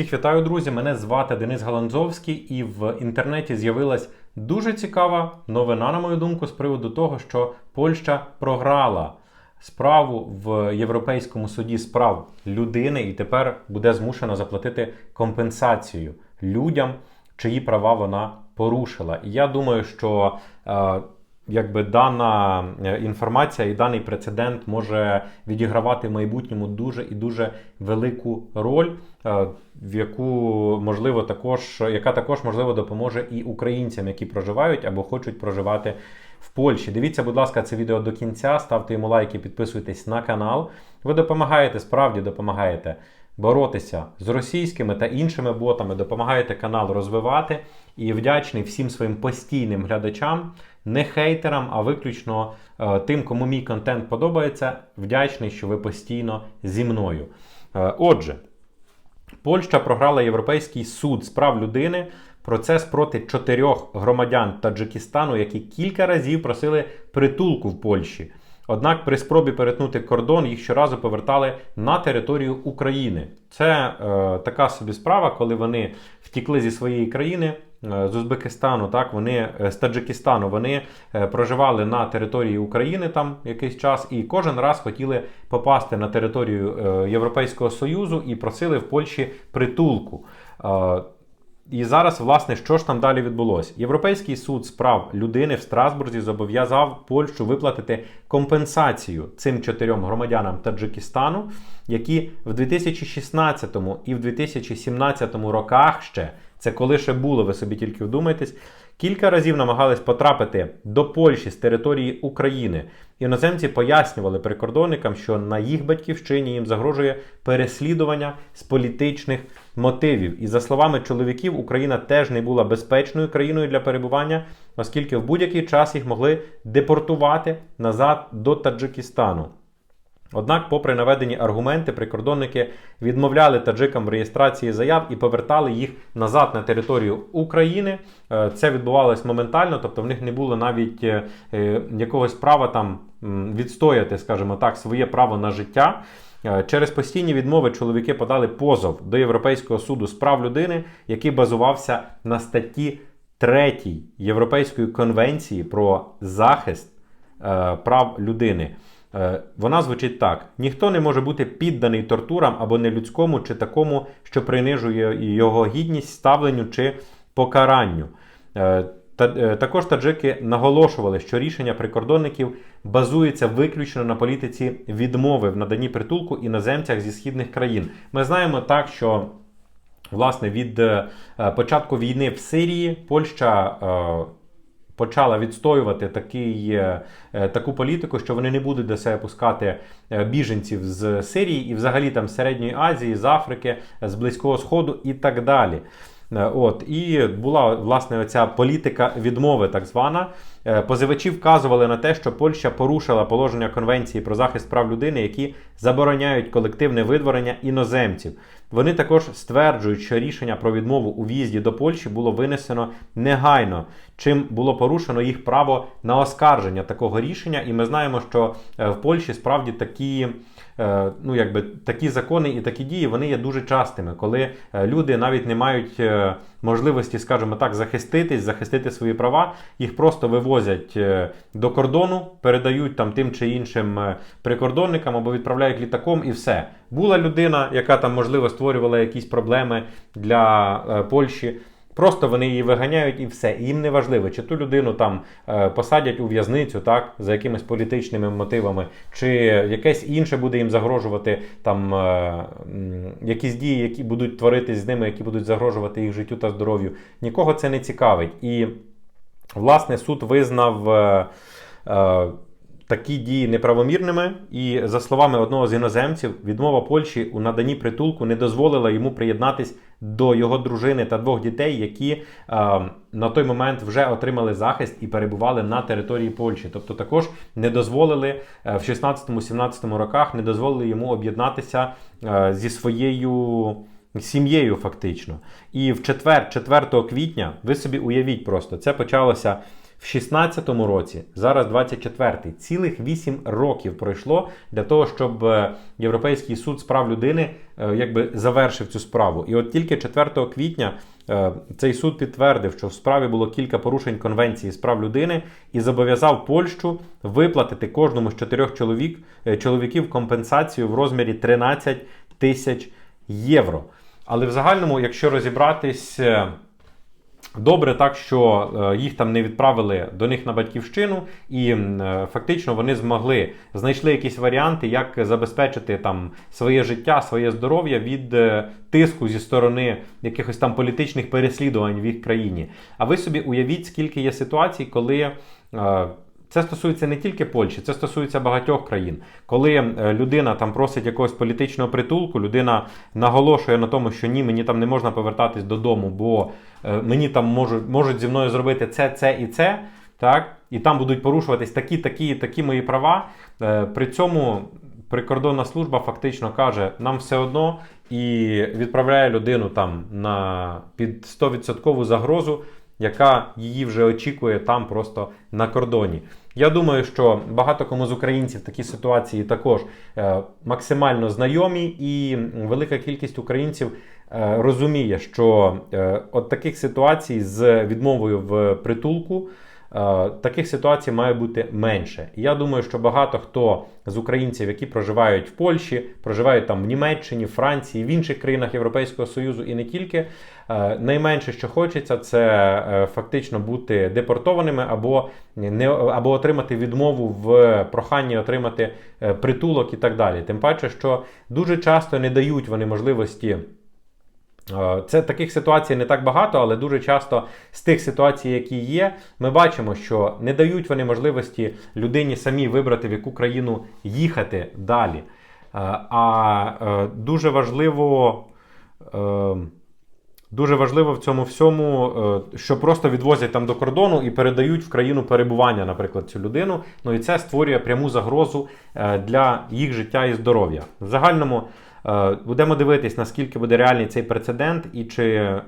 Всіх вітаю, друзі! Мене звати Денис Галанзовський, і в інтернеті з'явилась дуже цікава новина, на мою думку, з приводу того, що Польща програла справу в Європейському суді з прав людини і тепер буде змушена заплатити компенсацію людям, чиї права вона порушила. І я думаю, що. е, Якби дана е, інформація і даний прецедент може відігравати в майбутньому дуже і дуже велику роль, е, в яку можливо також, яка також можливо допоможе і українцям, які проживають або хочуть проживати в Польщі. Дивіться, будь ласка, це відео до кінця. Ставте йому лайки, підписуйтесь на канал. Ви допомагаєте, справді допомагаєте боротися з російськими та іншими ботами, допомагаєте канал розвивати. І вдячний всім своїм постійним глядачам, не хейтерам, а виключно е, тим, кому мій контент подобається. Вдячний, що ви постійно зі мною. Е, отже, Польща програла Європейський суд з прав людини. Процес проти чотирьох громадян Таджикистану, які кілька разів просили притулку в Польщі. Однак при спробі перетнути кордон їх щоразу повертали на територію України. Це е, така собі справа, коли вони втікли зі своєї країни. е, З Узбекистану, так вони е, з Таджикистану вони е, проживали на території України там якийсь час, і кожен раз хотіли попасти на територію Європейського Союзу і просили в Польщі притулку. І зараз, власне, що ж там далі відбулося? Європейський суд з прав людини в Страсбурзі зобов'язав Польщу виплатити компенсацію цим чотирьом громадянам Таджикистану, які в 2016 і в 2017 роках ще, це коли ще було, ви собі тільки вдумайтесь, кілька разів намагались потрапити до Польщі з території України. Іноземці пояснювали прикордонникам, що на їх батьківщині їм загрожує переслідування з політичних мотивів. І за словами чоловіків, Україна теж не була безпечною країною для перебування, оскільки в будь-який час їх могли депортувати назад до Таджикистану. Однак, попри наведені аргументи, прикордонники відмовляли таджикам в реєстрації заяв і повертали їх назад на територію України. Е, Це відбувалось моментально, тобто в них не було навіть е, якогось права там відстояти, скажімо так, своє право на життя. Е, Через постійні відмови чоловіки подали позов до Європейського суду з прав людини, який базувався на статті 3 Європейської конвенції про захист прав людини. Е, Вона звучить так: ніхто не може бути підданий тортурам або нелюдському чи такому, що принижує його гідність, ставленню чи покаранню. Е, е, також таджики наголошували, що рішення прикордонників базується виключно на політиці відмови в наданні притулку іноземцях зі східних країн. Ми знаємо так, що власне від початку війни в Сирії Польща. Почала відстоювати такий, е, таку політику, що вони не будуть до себе пускати е, біженців з Сирії і взагалі там з Середньої Азії, з Африки, з Близького Сходу і так далі. Е, От і була власне оця політика відмови, так звана. Е, Позивачі вказували на те, що Польща порушила положення Конвенції про захист прав людини, які забороняють колективне видворення іноземців. Вони також стверджують, що рішення про відмову у в'їзді до Польщі було винесено негайно, чим було порушено їх право на оскарження такого рішення. І ми знаємо, що е, в Польщі справді такі, ну якби такі закони і такі дії вони є дуже частими, коли е, люди навіть не мають е, можливості, скажімо так, захиститись, захистити свої права, їх просто вивозять е, до кордону, передають там тим чи іншим е, прикордонникам або відправляють літаком, і все. Була людина, яка там можливо створювала якісь проблеми для е, Польщі. Просто вони її виганяють і все. І їм не важливо, чи ту людину там е, посадять у в'язницю, так, за якимись політичними мотивами, чи якесь інше буде їм загрожувати там е, якісь дії, які будуть творитись з ними, які будуть загрожувати їх життю та здоров'ю. Нікого це не цікавить. І власне суд визнав. Такі дії неправомірними, і за словами одного з іноземців, відмова Польщі у наданні притулку не дозволила йому приєднатись до його дружини та двох дітей, які е, на той момент вже отримали захист і перебували на території Польщі. Тобто також не дозволили е, в 16-17 роках, не дозволили йому об'єднатися е, зі своєю. Сім'єю фактично. І в четвер, 4 квітня, ви собі уявіть просто, це почалося в 16-му році, зараз 24-й, цілих 8 років пройшло для того, щоб е, Європейський суд з прав людини е, якби завершив цю справу. І от тільки 4 квітня е, цей суд підтвердив, що в справі було кілька порушень Конвенції з прав людини і зобов'язав Польщу виплатити кожному з чотирьох чоловік, чоловіків компенсацію в розмірі 13 тисяч євро. Але в загальному, якщо розібратись. Добре, так що е, їх там не відправили до них на батьківщину, і е, фактично вони змогли знайшли якісь варіанти, як забезпечити там своє життя, своє здоров'я від е, тиску зі сторони якихось там політичних переслідувань в їх країні. А ви собі уявіть, скільки є ситуацій, коли. Це стосується не тільки Польщі, це стосується багатьох країн. Коли е, людина там просить якогось політичного притулку, людина наголошує на тому, що ні, мені там не можна повертатись додому, бо е, мені там можуть, можуть зі мною зробити це, це і це. Так, і там будуть порушуватись такі, такі, такі мої права. Е, При цьому прикордонна служба фактично каже, нам все одно і відправляє людину там на під 100% загрозу, яка її вже очікує там просто на кордоні. Я думаю, що багато кому з українців такі ситуації також е, максимально знайомі, і велика кількість українців е, розуміє, що е, от таких ситуацій з відмовою в притулку. Е, Таких ситуацій має бути менше. І я думаю, що багато хто з українців, які проживають в Польщі, проживають там в Німеччині, Франції, в інших країнах Європейського Союзу і не тільки, е, найменше, що хочеться, це е, фактично бути депортованими або не або отримати відмову в проханні отримати притулок і так далі. Тим паче, що дуже часто не дають вони можливості. Е, Це таких ситуацій не так багато, але дуже часто з тих ситуацій, які є, ми бачимо, що не дають вони можливості людині самі вибрати, в яку країну їхати далі. Е, А е, дуже важливо. Дуже важливо в цьому всьому, що просто відвозять там до кордону і передають в країну перебування, наприклад, цю людину. Ну і це створює пряму загрозу для їх життя і здоров'я. В загальному будемо дивитись, наскільки буде реальний цей прецедент, і чи е,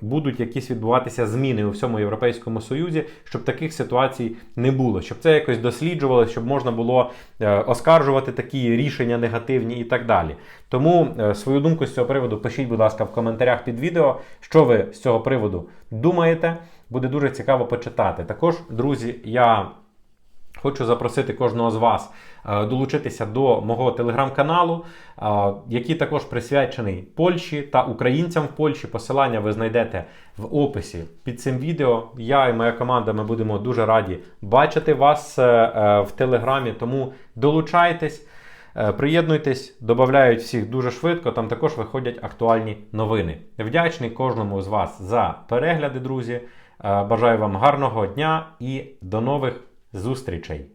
будуть якісь відбуватися зміни у всьому Європейському Союзі, щоб таких ситуацій не було, щоб це якось досліджувалося, щоб можна було е, оскаржувати такі рішення негативні і так далі. Тому е, свою думку з цього приводу пишіть, будь ласка, в коментарях під відео, що ви з цього приводу думаєте. Буде дуже цікаво почитати. Також, друзі, я хочу запросити кожного з вас е, долучитися до мого телеграм-каналу, е, який також присвячений Польщі та українцям в Польщі. Посилання ви знайдете в описі під цим відео. Я і моя команда ми будемо дуже раді бачити вас е, в телеграмі. Тому долучайтесь. Приєднуйтесь, додають всіх дуже швидко. Там також виходять актуальні новини. Вдячний кожному з вас за перегляди, друзі. Бажаю вам гарного дня і до нових зустрічей!